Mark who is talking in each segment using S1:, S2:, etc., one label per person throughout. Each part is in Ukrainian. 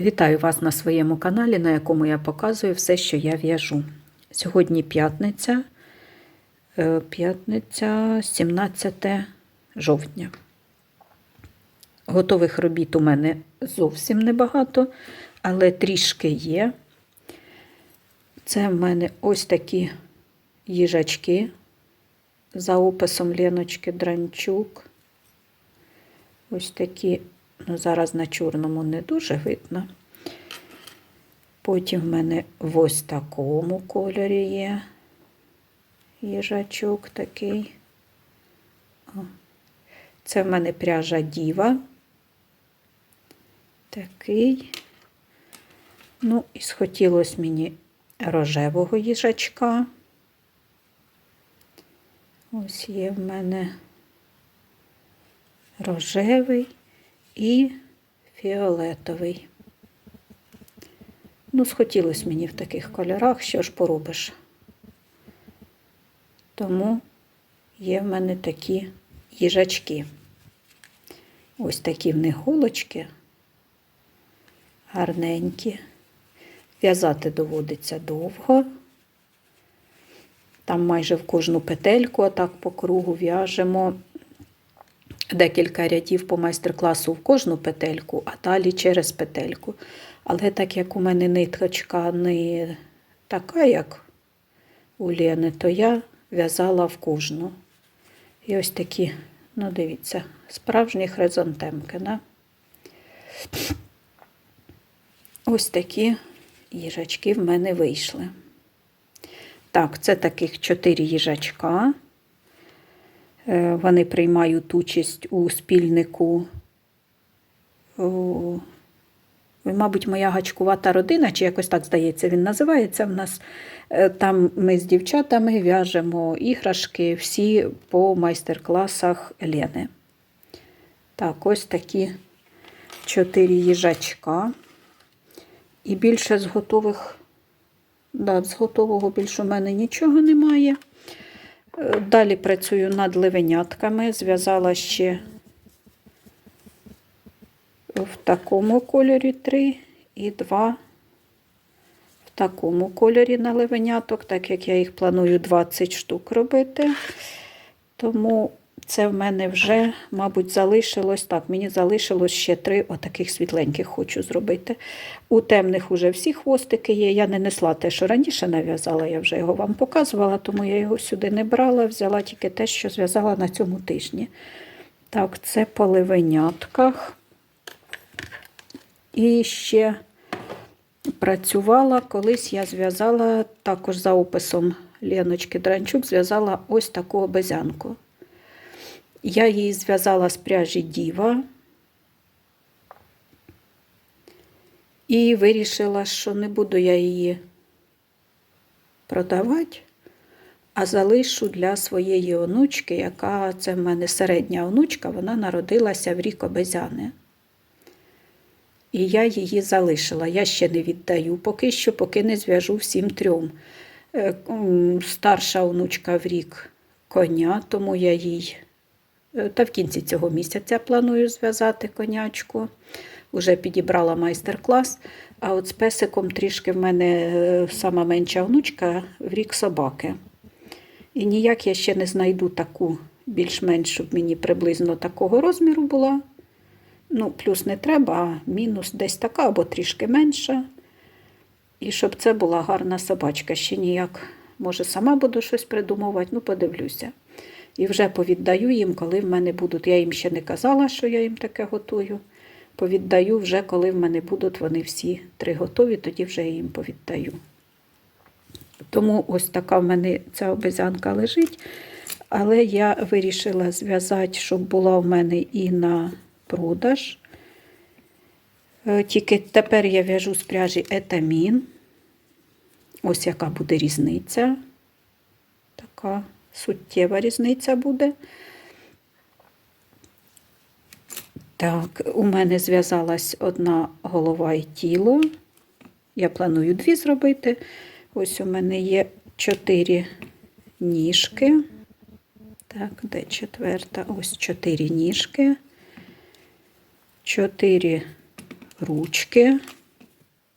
S1: Вітаю вас на своєму каналі, на якому я показую все, що я в'яжу. Сьогодні п'ятниця, е, п'ятниця, 17 жовтня. Готових робіт у мене зовсім небагато, але трішки є. Це в мене ось такі їжачки за описом Леночки Дранчук. Ось такі, ну зараз на чорному не дуже видно. Потім в мене в ось такому кольорі є їжачок такий. Це в мене пряжа Діва. Такий. Ну, і схотілося мені рожевого їжачка. Ось є в мене рожевий і фіолетовий. Ну, схотілося мені в таких кольорах, що ж поробиш. Тому є в мене такі їжачки. Ось такі в них голочки гарненькі. В'язати доводиться довго. Там майже в кожну петельку, отак по кругу в'яжемо декілька рядів по майстер-класу в кожну петельку, а далі через петельку. Але так як у мене ниточка не така, як у Лени, то я в'язала в кожну. І ось такі, ну дивіться, справжні хризантемки. Да? Ось такі їжачки в мене вийшли. Так, це таких чотири їжачка. Е, Вони приймають участь у спільнику. Мабуть, моя гачкувата родина, чи якось так здається, він називається в нас. Е, Там ми з дівчатами в'яжемо іграшки всі по майстер-класах Лени. Так, ось такі чотири їжачка. І більше з готових, да, з готового більше у мене нічого немає. Далі працюю над ливенятками. Зв'язала ще в такому кольорі три і два в такому кольорі на ливеняток, так як я їх планую 20 штук робити. Тому це в мене вже, мабуть, залишилось. Так, мені залишилось ще три отаких світленьких хочу зробити. У темних уже всі хвостики є. Я не несла те, що раніше нав'язала, я вже його вам показувала, тому я його сюди не брала, взяла тільки те, що зв'язала на цьому тижні. Так, це по ливенятках. І ще працювала, колись я зв'язала також за описом Леночки Дранчук, зв'язала ось таку обезянку. Я її зв'язала з пряжі Діва і вирішила, що не буду я її продавати, а залишу для своєї онучки, яка це в мене середня онучка, вона народилася в рік обезяни. І я її залишила. Я ще не віддаю поки що, поки не зв'яжу всім трьом. Е, Старша онучка в рік коня, тому я їй та в кінці цього місяця планую зв'язати конячку. Уже підібрала майстер-клас. А от з песиком трішки в мене е, сама менша онучка в рік собаки. І ніяк я ще не знайду таку більш-менш, щоб мені приблизно такого розміру була. Ну, плюс не треба, а мінус десь така або трішки менша. І щоб це була гарна собачка. Ще ніяк, може, сама буду щось придумувати, ну, подивлюся. І вже повіддаю їм, коли в мене будуть. Я їм ще не казала, що я їм таке готую. Повіддаю вже, коли в мене будуть вони всі три готові, тоді вже я їм повіддаю. Тому ось така в мене ця обезянка лежить. Але я вирішила зв'язати, щоб була в мене і на продаж. Е, Тільки тепер я в'яжу з пряжі етамін. Ось яка буде різниця. Така суттєва різниця буде. Так, у мене зв'язалась одна голова і тіло. Я планую дві зробити. Ось у мене є чотири ніжки. Так, де четверта? Ось чотири ніжки, чотири ручки.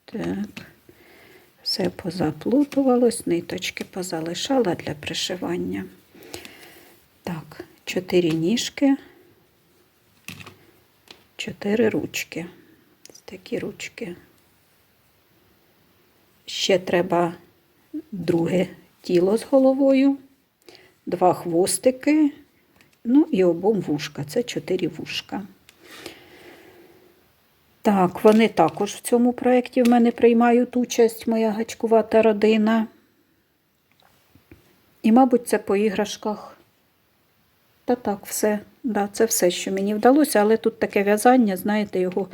S1: Так. Все позаплутувалось, ниточки позалишала для пришивання. Так, чотири ніжки, чотири ручки. Ось такі ручки. Ще треба друге тіло з головою, два хвостики, ну і обом вушка. Це чотири вушка. Так, вони також в цьому проєкті в мене приймають участь, моя гачкувата родина. І, мабуть, це по іграшках. Та так, все. Да, це все, що мені вдалося, але тут таке в'язання, знаєте, його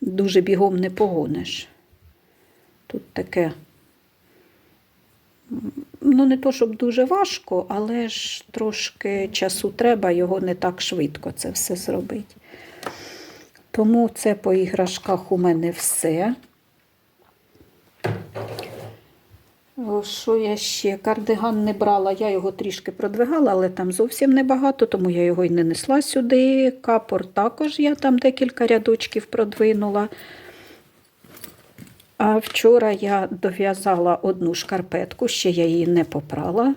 S1: дуже бігом не погониш. Тут таке, ну, не то, щоб дуже важко, але ж трошки часу треба, його не так швидко це все зробити. Тому це по іграшках у мене все. Що я ще? Кардиган не брала, я його трішки продвигала, але там зовсім небагато, тому я його й не несла сюди. Капор також я там декілька рядочків продвинула. А вчора я дов'язала одну шкарпетку, ще я її не попрала,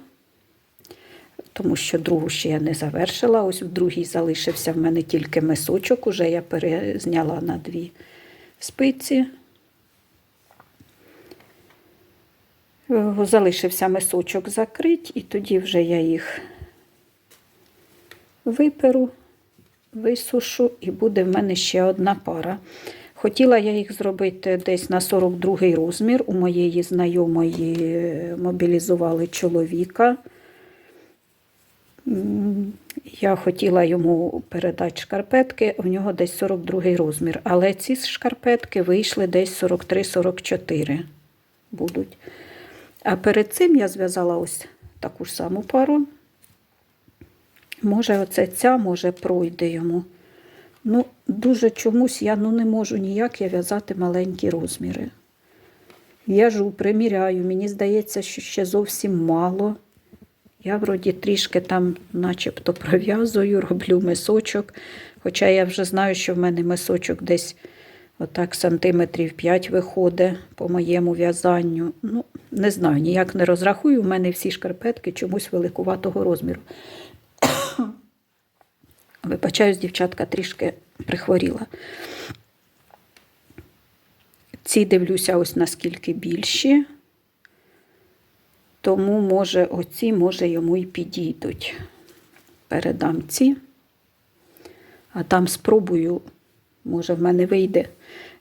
S1: тому що другу ще я не завершила. Ось в другій залишився в мене тільки мисочок, уже я перезняла на дві спиці. Е, Залишився мисочок закрить, і тоді вже я їх виперу, висушу, і буде в мене ще одна пара. Хотіла я їх зробити десь на 42 розмір. У моєї знайомої е, мобілізували чоловіка. Я хотіла йому передати шкарпетки, у нього десь 42 розмір. Але ці шкарпетки вийшли десь 43-44 будуть. А перед цим я зв'язала ось таку ж саму пару. Може, оце ця, може, пройде йому. Ну, дуже чомусь я ну, не можу ніяк я в'язати маленькі розміри. В'яжу, приміряю, мені здається, що ще зовсім мало. Я вроді трішки там начебто пров'язую, роблю мисочок. Хоча я вже знаю, що в мене мисочок десь отак сантиметрів 5 виходить по моєму в'язанню. Ну, не знаю, ніяк не розрахую. У мене всі шкарпетки чомусь великуватого розміру. Вибачаюсь, дівчатка трішки прихворіла. Ці дивлюся, ось наскільки більші. Тому, може, оці, може, йому і підійдуть. Передам ці. А там спробую, може, в мене вийде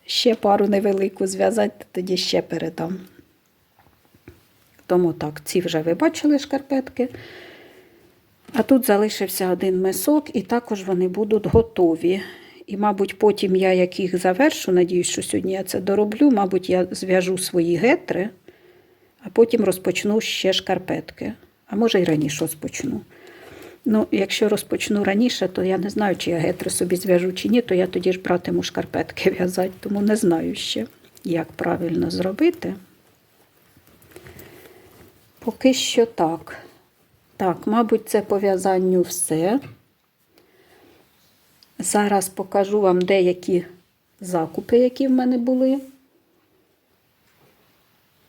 S1: ще пару невелику зв'язати, тоді ще передам. Тому так, ці вже ви бачили шкарпетки. А тут залишився один мисок, і також вони будуть готові. І, мабуть, потім я як їх завершу, надіюсь, що сьогодні я це дороблю, мабуть, я зв'яжу свої гетри, а потім розпочну ще шкарпетки. А може, й раніше розпочну. Ну, якщо розпочну раніше, то я не знаю, чи я гетри собі зв'яжу чи ні, то я тоді ж братиму шкарпетки в'язати, тому не знаю ще, як правильно зробити. Поки що так. Так, мабуть, це по в'язанню все. Зараз покажу вам деякі закупи, які в мене були.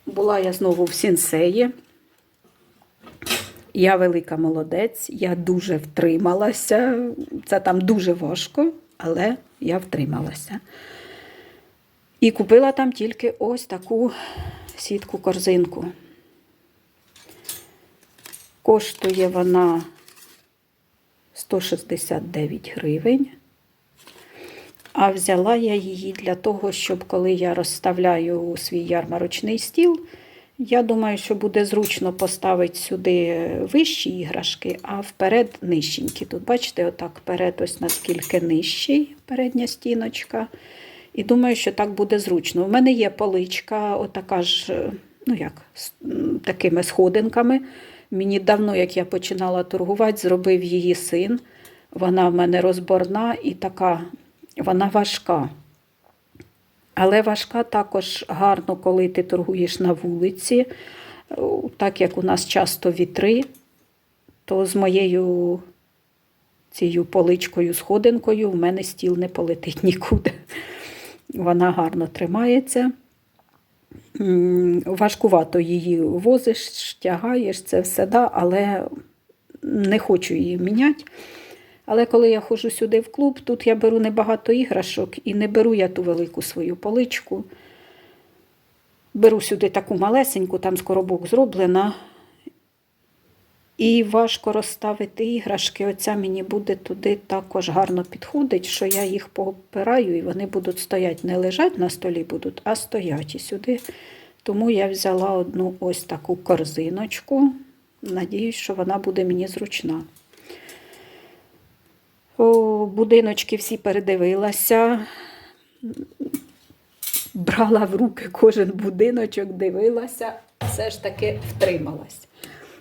S1: Була я знову в сінсеї. Я велика молодець, я дуже втрималася. Це там дуже важко, але я втрималася. І купила там тільки ось таку сітку-корзинку. Коштує вона 169 гривень. А взяла я її для того, щоб коли я розставляю свій ярмарочний стіл, я думаю, що буде зручно поставити сюди вищі іграшки, а вперед нижченькі. Тут, бачите, отак вперед ось наскільки нижчий передня стіночка. І думаю, що так буде зручно. У мене є поличка, отака ж, ну як, з такими сходинками. Мені давно, як я починала торгувати, зробив її син. Вона в мене розборна і така, вона важка. Але важка також гарно, коли ти торгуєш на вулиці. Так як у нас часто вітри, то з моєю цією поличкою, сходинкою в мене стіл не полетить нікуди. Вона гарно тримається. важкувато її возиш, тягаєш, це все да, але не хочу її міняти. Але коли я ходжу сюди в клуб, тут я беру небагато іграшок і не беру я ту велику свою поличку. Беру сюди таку малесеньку, там з коробок зроблена. І важко розставити іграшки. Оця мені буде туди також гарно підходить, що я їх поопираю, і вони будуть стояти, не лежать на столі будуть, а стоять і сюди. Тому я взяла одну ось таку корзиночку. Надіюсь, що вона буде мені зручна. Будиночки всі передивилася. Брала в руки кожен будиночок, дивилася, все ж таки втрималась.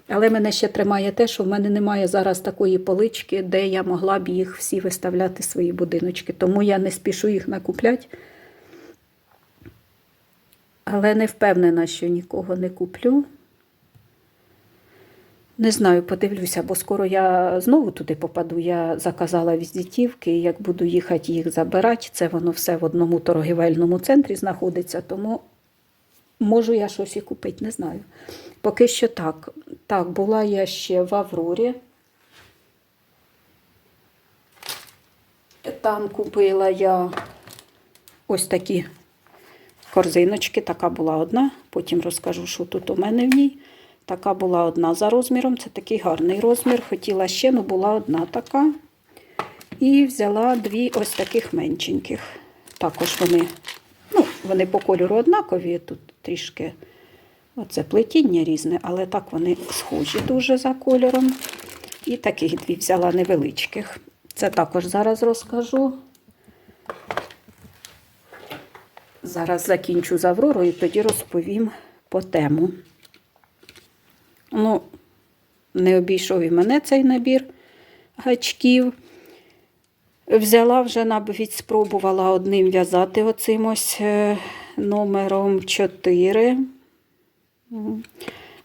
S1: Але мене ще тримає те, що в мене немає зараз такої полички, де я могла б їх всі виставляти свої будиночки. Тому я не спішу їх накупляти. Але не впевнена, що нікого не куплю. Не знаю, подивлюся, бо скоро я знову туди попаду. Я заказала візитівки, як буду їхати їх забирати, це воно все в одному торгівельному центрі знаходиться, тому можу я щось і купити, не знаю. Поки що так. Так, була я ще в Аврорі. Там купила я ось такі корзиночки. Така була одна. Потім розкажу, що тут у мене в ній. Така була одна за розміром. Це такий гарний розмір. Хотіла ще, але була одна така. І взяла дві ось таких меншеньких. Також вони, ну, вони по кольору однакові, тут трішки оце плетіння різне, але так вони схожі дуже за кольором. І таких дві взяла невеличких. Це також зараз розкажу. Зараз закінчу з Авророю, тоді розповім по тему. Ну, не обійшов і мене цей набір гачків. Взяла вже навіть спробувала одним в'язати оцим ось е, номером 4.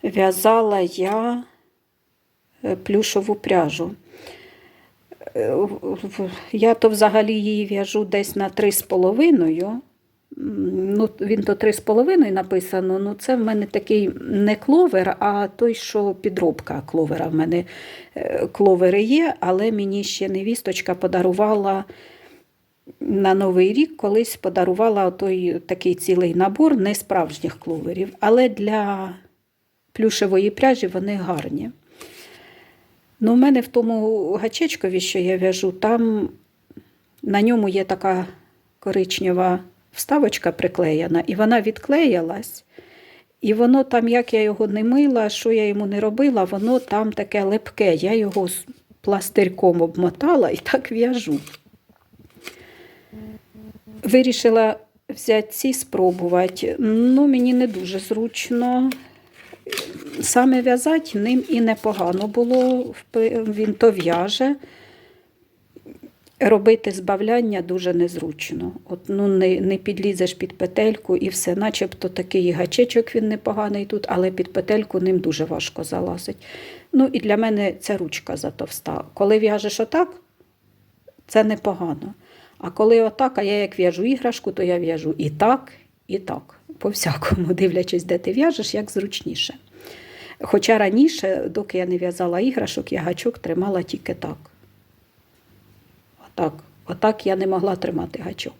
S1: В'язала я е, плюшову пряжу. Е, Я то взагалі її в'яжу десь на 3,5. Ну, він то 3,5 написано. Ну, це в мене такий не кловер, а той, що підробка кловера. В мене е, кловери є, але мені ще невісточка подарувала на Новий рік колись подарувала той такий цілий набор несправжніх кловерів. Але для плюшевої пряжі вони гарні. Ну, у мене в тому гачечкові, що я в'яжу, там на ньому є така коричнева вставочка приклеєна, і вона відклеїлась. І воно там, як я його не мила, що я йому не робила, воно там таке липке. Я його пластирком обмотала і так в'яжу. Вирішила взяти ці спробувати. Ну, мені не дуже зручно. Саме в'язати ним і непогано було. Він то в'яже. Робити збавляння дуже незручно. От, ну, не, не підлізеш під петельку і все. Начебто такий гачечок він непоганий тут, але під петельку ним дуже важко залазить. Ну і для мене ця ручка затовста. Коли в'яжеш отак, це непогано. А коли отак, а я як в'яжу іграшку, то я в'яжу і так, і так. По всякому, дивлячись, де ти в'яжеш, як зручніше. Хоча раніше, доки я не в'язала іграшок, я гачок тримала тільки так. Отак. Отак я не могла тримати гачок.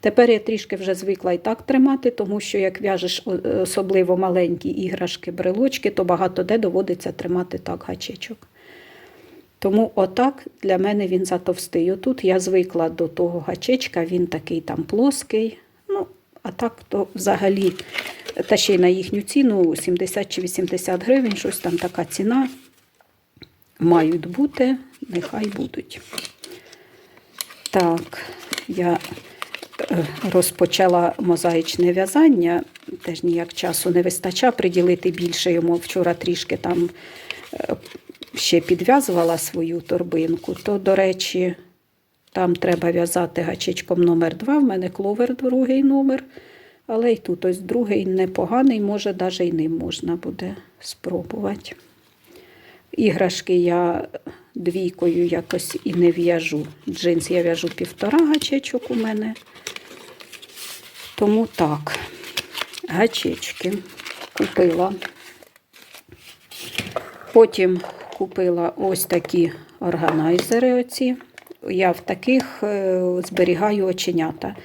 S1: Тепер я трішки вже звикла і так тримати, тому що як в'яжеш особливо маленькі іграшки, брелочки, то багато де доводиться тримати так гачечок. Тому отак для мене він затовстий. Отут я звикла до того гачечка, він такий там плоский. Ну, а так то взагалі, та ще й на їхню ціну 70 чи 80 гривень, щось там така ціна. Мають бути, нехай будуть. Так, я е, розпочала мозаїчне в'язання. Теж ніяк часу не вистача приділити більше йому. Вчора трішки там е, ще підв'язувала свою торбинку, то, до речі, там треба в'язати гачечком номер 2 В мене кловер другий номер. Але й тут ось другий непоганий, може, навіть і ним можна буде спробувати. Іграшки я двійкою якось і не в'яжу. Джинс я в'яжу півтора гачечок у мене. Тому так. гачечки купила. Потім купила ось такі органайзери. Оці. Я в таких е, зберігаю оченята.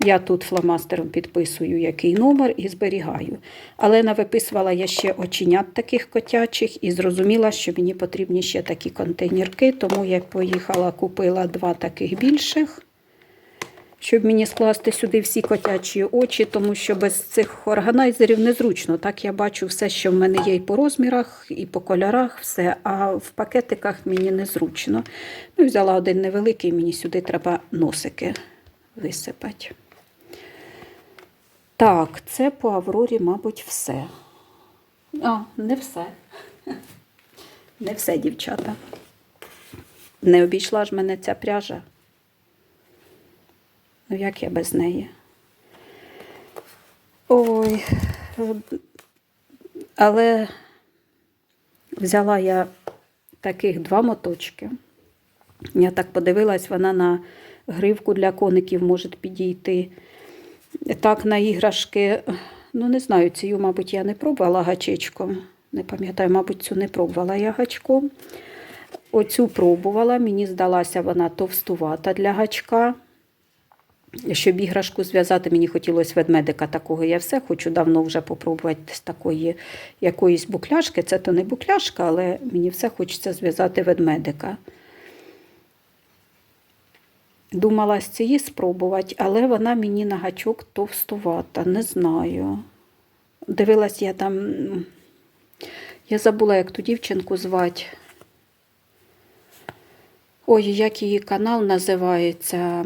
S1: Я тут фломастером підписую, який номер і зберігаю. Але навиписувала я ще оченят таких котячих і зрозуміла, що мені потрібні ще такі контейнерки, тому я поїхала, купила два таких більших, щоб мені скласти сюди всі котячі очі, тому що без цих органайзерів незручно. Так я бачу все, що в мене є і по розмірах, і по кольорах, все, а в пакетиках мені незручно. Ну, взяла один невеликий, мені сюди треба носики висипати. Так, це по Аврорі, мабуть, все. А, не все. Не все, дівчата. Не обійшла ж мене ця пряжа. Ну, як я без неї? Ой. Але взяла я таких два моточки. Я так подивилась, вона на гривку для коників може підійти. Так, на іграшки, ну не знаю, цю, мабуть, я не пробувала гачечком. Не пам'ятаю, мабуть, цю не пробувала я гачком. Оцю пробувала, мені здалася вона товстувата для гачка. Щоб іграшку зв'язати, мені хотілося ведмедика такого. Я все хочу давно вже попробувати з такої якоїсь букляшки. Це то не букляшка, але мені все хочеться зв'язати ведмедика. Думала з цієї спробувати, але вона мені на гачок товстувата, не знаю. Дивилась я там, я забула, як ту дівчинку звати. Ой, як її канал називається.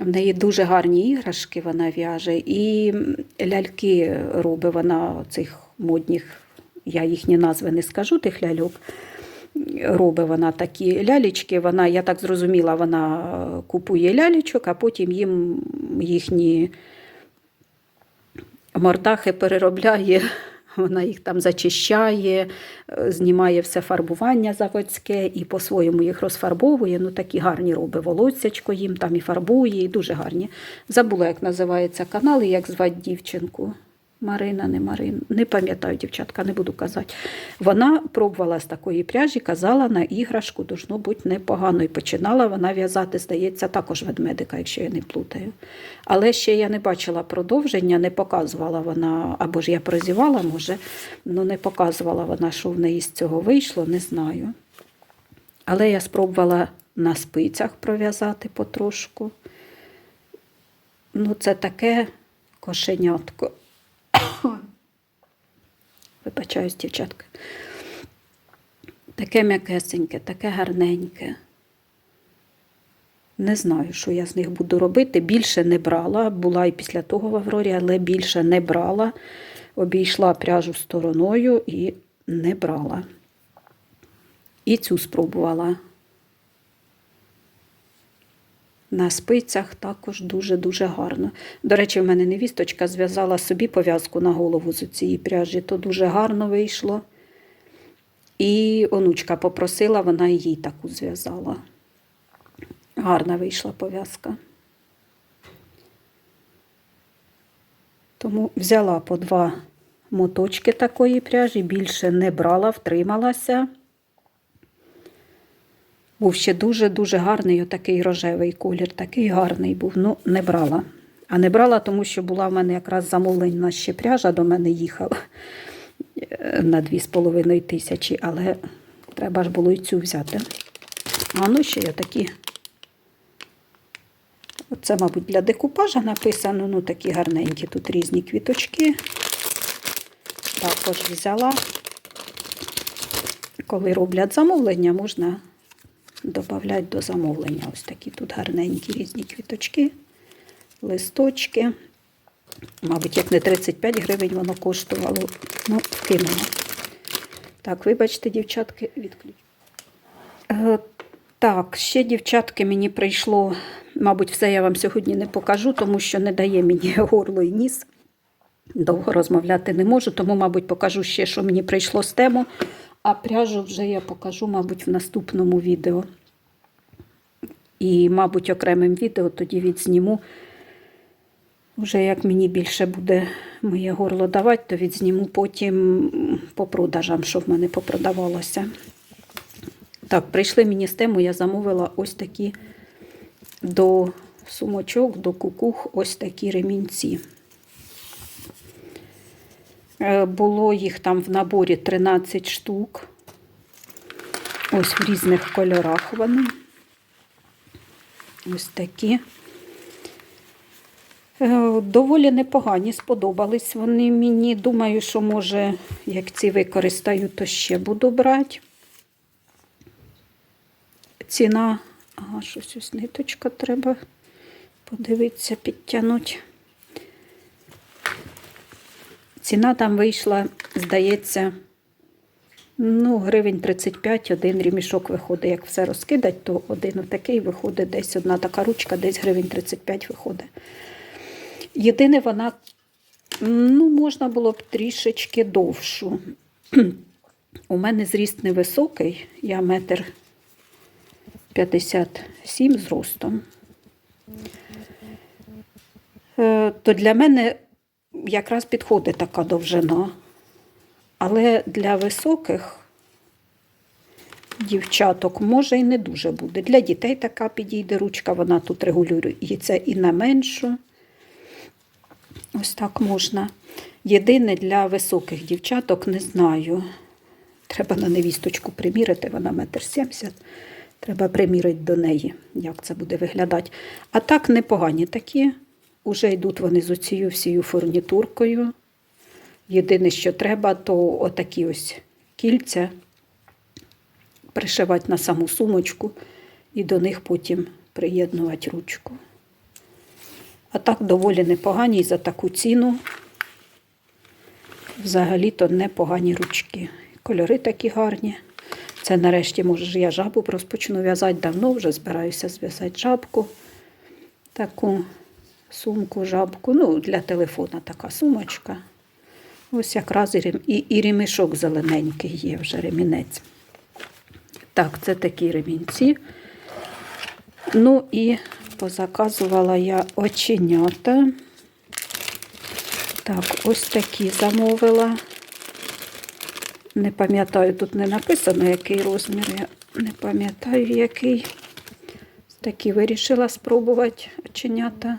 S1: В неї дуже гарні іграшки вона в'яже, і ляльки робить вона цих модних, я їхні назви не скажу, тих ляльок робить вона такі лялечки. Вона, я так зрозуміла, вона е, купує лялечок, а потім їм їхні мордахи переробляє. Вона їх там зачищає, е, знімає все фарбування заводське і по-своєму їх розфарбовує. Ну, такі гарні робить волоссячко їм там і фарбує, і дуже гарні. Забула, як називається канал і як звати дівчинку. Марина, не Марина, не пам'ятаю, дівчатка, не буду казати. Вона пробувала з такої пряжі, казала, на іграшку должно бути непогано. І починала вона в'язати, здається, також ведмедика, якщо я не плутаю. Але ще я не бачила продовження, не показувала вона, або ж я прозівала, може, ну не показувала вона, що в неї з цього вийшло, не знаю. Але я спробувала на спицях пров'язати потрошку. Ну, це таке кошенятко. Вибачаюсь, дівчатка. Таке м'якесеньке, таке гарненьке. Не знаю, що я з них буду робити. Більше не брала. Була і після того в Аврорі, але більше не брала. Обійшла пряжу стороною і не брала. І цю спробувала. На спицях також дуже-дуже гарно. До речі, в мене невісточка зв'язала собі пов'язку на голову з цієї пряжі, то дуже гарно вийшло. І онучка попросила, вона їй таку зв'язала. Гарна вийшла пов'язка. Тому взяла по два моточки такої пряжі, більше не брала, втрималася. Був ще дуже-дуже гарний отакий рожевий колір, такий гарний був. Ну, не брала. А не брала, тому що була в мене якраз замовлена ще пряжа, до мене їхала е, на 2,5 тисячі, але треба ж було і цю взяти. А ну ще є такі. Це, мабуть, для декупажа написано, ну такі гарненькі тут різні квіточки. Також взяла. Коли роблять замовлення, можна додати до замовлення. Ось такі тут гарненькі різні квіточки, листочки. Мабуть, як не 35 гривень воно коштувало. Ну, вкинула. Так, вибачте, дівчатки, відключу. Е, так, ще, дівчатки, мені прийшло, мабуть, все я вам сьогодні не покажу, тому що не дає мені горло і ніс. Довго розмовляти не можу, тому, мабуть, покажу ще, що мені прийшло з тему. А пряжу вже я покажу, мабуть, в наступному відео. І, мабуть, окремим відео тоді відзніму, Вже як мені більше буде моє горло давати, то відзніму потім по продажам, що в мене попродавалося. Так, прийшли мені з тему, я замовила ось такі до сумочок, до кукух, ось такі ремінці. Е, Було їх там в наборі 13 штук. Ось в різних кольорах вони. Ось такі. Е, Доволі непогані, сподобались вони мені. Думаю, що може, як ці використаю, то ще буду брати. Ціна, ага, щось ось ниточка треба подивитися, підтягнути. Ціна там вийшла, здається, ну, гривень 35, один ремішок виходить. Як все розкидать, то один отакий виходить десь одна така ручка, десь гривень 35 виходить. Єдине, вона, ну, можна було б трішечки довшу. У мене зріст невисокий, я метр 57 зростом. Е, То для мене якраз підходить така довжина. Але для високих дівчаток може і не дуже буде. Для дітей така підійде ручка, вона тут регулюється і на меншу. Ось так можна. Єдине для високих дівчаток не знаю. Треба на невісточку примірити, вона метр сімдесят. Треба примірити до неї, як це буде виглядати. А так непогані такі. Уже йдуть вони з оцією всією фурнітуркою. Єдине, що треба, то отакі ось кільця пришивати на саму сумочку і до них потім приєднувати ручку. А так доволі непогані і за таку ціну. Взагалі-то непогані ручки. Кольори такі гарні. Це нарешті, може, я жабу розпочну в'язати. Давно вже збираюся зв'язати жабку. Таку сумку, жабку. Ну, для телефона така сумочка. Ось якраз і, і ремішок зелененький є вже ремінець. Так, це такі ремінці. Ну і позаказувала я оченята. Так, ось такі замовила. Не пам'ятаю, тут не написано, який розмір. Я не пам'ятаю, який. Такі вирішила спробувати оченята.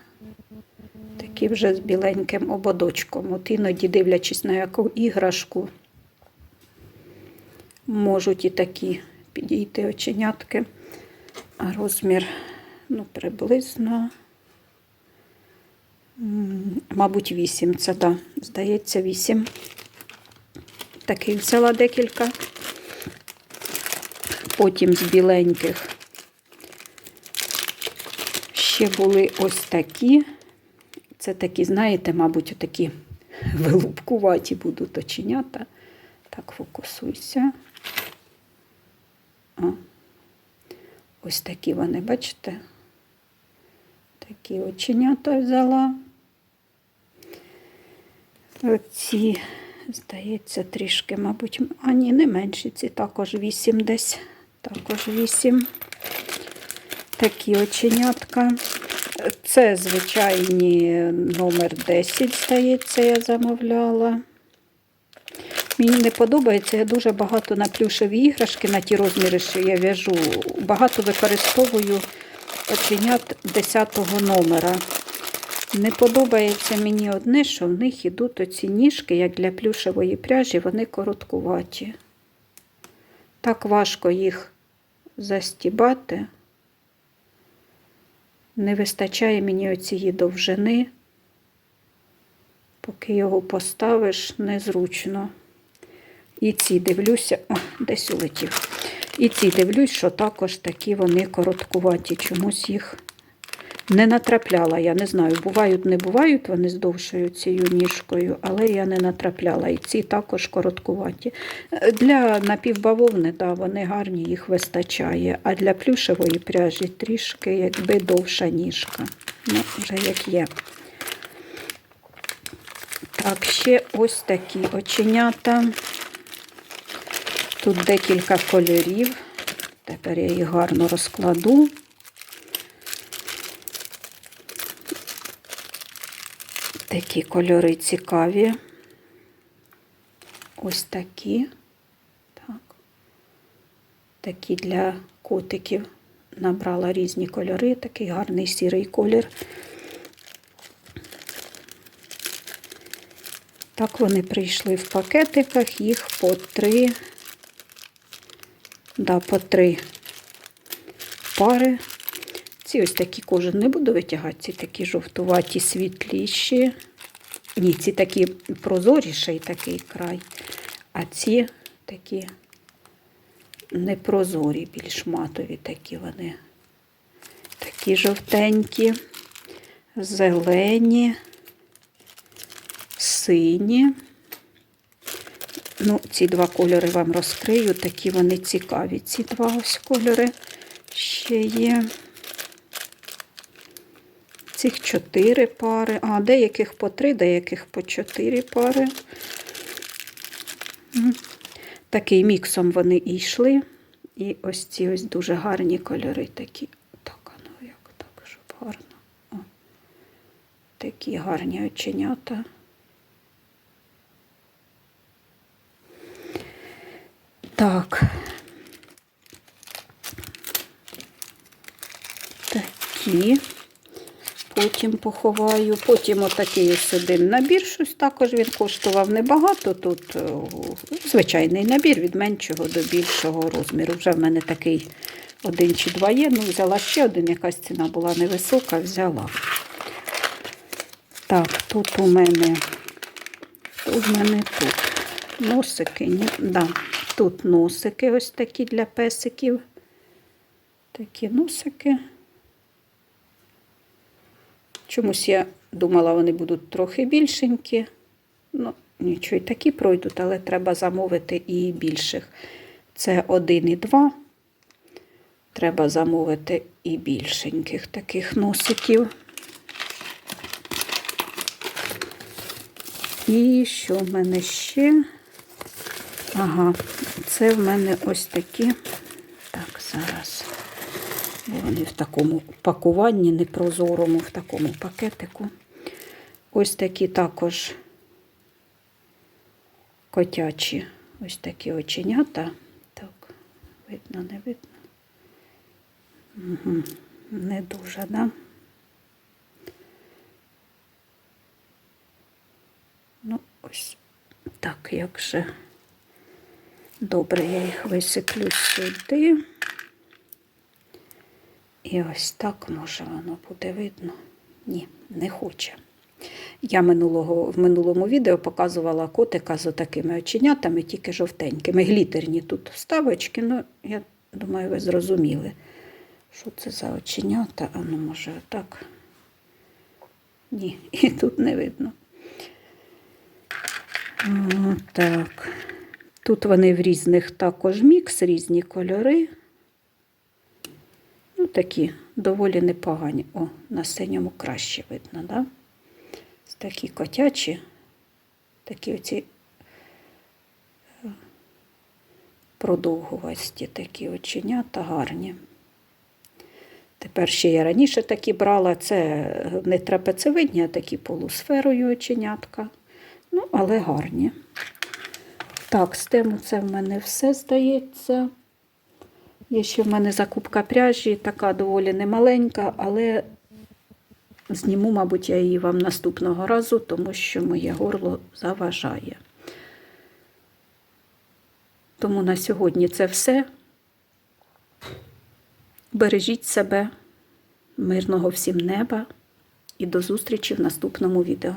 S1: Такі вже з біленьким ободочком. От іноді, дивлячись на яку іграшку, можуть і такі підійти оченятки. А розмір, ну, приблизно, мабуть, 8. Це, да, здається, 8. Таких взяла декілька. Потім з біленьких ще були ось такі. Це такі, знаєте, мабуть, такі вилупкуваті будуть оченята. Так, фокусуйся. А. Ось такі вони, бачите? Такі оченята взяла. Ці, здається, трішки, мабуть, а ні, не менші, ці також 8 десь. Також 8. Такі оченятка. Це звичайні номер 10, здається, я замовляла. Мені не подобається, я дуже багато на плюшеві іграшки, на ті розміри, що я в'яжу. Багато використовую оченят 10 номера. Не подобається мені одне, що в них йдуть оці ніжки, як для плюшевої пряжі, вони короткуваті. Так важко їх застібати. Не вистачає мені оцієї довжини. Поки його поставиш, незручно. І ці дивлюся, о, десь улетів. І ці дивлюсь, що також такі вони короткуваті. Чомусь їх не натрапляла. Я не знаю, бувають, не бувають вони з довшою цією ніжкою, але я не натрапляла. І ці також короткуваті. Для напівбавовни, да, вони гарні, їх вистачає. А для плюшевої пряжі трішки якби довша ніжка. Ну, вже як є. Так, ще ось такі оченята. Тут декілька кольорів. Тепер я їх гарно розкладу. Такі кольори цікаві. Ось такі. Так. Такі для котиків. Набрала різні кольори, такий гарний сірий колір. Так вони прийшли в пакетиках, їх по три, да, по три пари. Ці ось такі кожен не буду витягати, ці такі жовтуваті, світліші. Ні, ці такі прозоріший такий край, а ці такі непрозорі, більш матові такі вони. Такі жовтенькі, зелені, сині. Ну, ці два кольори вам розкрию, такі вони цікаві. Ці два ось кольори ще є. Цих чотири пари, а деяких по три, деяких по чотири пари. Такий міксом вони йшли. І ось ці ось дуже гарні кольори такі. Так, ну як так, щоб гарно. О. Такі гарні оченята. Так. Такі. Потім поховаю. Потім отакий ось один набір. Щось також він коштував небагато. Тут е, звичайний набір від меншого до більшого розміру. Вже в мене такий один чи два є. Ну, взяла ще один, якась ціна була невисока, взяла. Так, тут у мене, тут у мене тут носики. Ні, да, тут носики ось такі для песиків. Такі носики. Чомусь я думала, вони будуть трохи більшенькі. Ну, нічого, і такі пройдуть, але треба замовити і більших. Це один і два. Треба замовити і більшеньких таких носиків. І що в мене ще? Ага, це в мене ось такі. Так, зараз. Вони в такому пакуванні непрозорому, в такому пакетику. Ось такі також котячі, ось такі оченята. Так, видно, не видно. Угу. Не дуже, да? Ну, ось так, як же. Добре, я їх висиплю сюди. І ось так, може, воно буде видно. Ні, не хоче. Я минулого, в минулому відео показувала котика з отакими оченятами, тільки жовтенькими. Глітерні тут вставочки, ну, я думаю, ви зрозуміли, що це за оченята. А ну, може, отак. Ні, і тут не видно. О. Тут вони в різних також мікс, різні кольори. Такі доволі непогані. О, на синьому краще видно, да? Такі котячі, такі оці е, продовгувасті такі оченята гарні. Тепер ще я раніше такі брала. Це не трапецевидні, а такі полусферою оченятка. Ну, але гарні. Так, з тему це в мене все здається. Є ще в мене закупка пряжі, така доволі немаленька, але зніму, мабуть, я її вам наступного разу, тому що моє горло заважає. Тому на сьогодні це все. Бережіть себе, мирного всім неба і до зустрічі в наступному відео.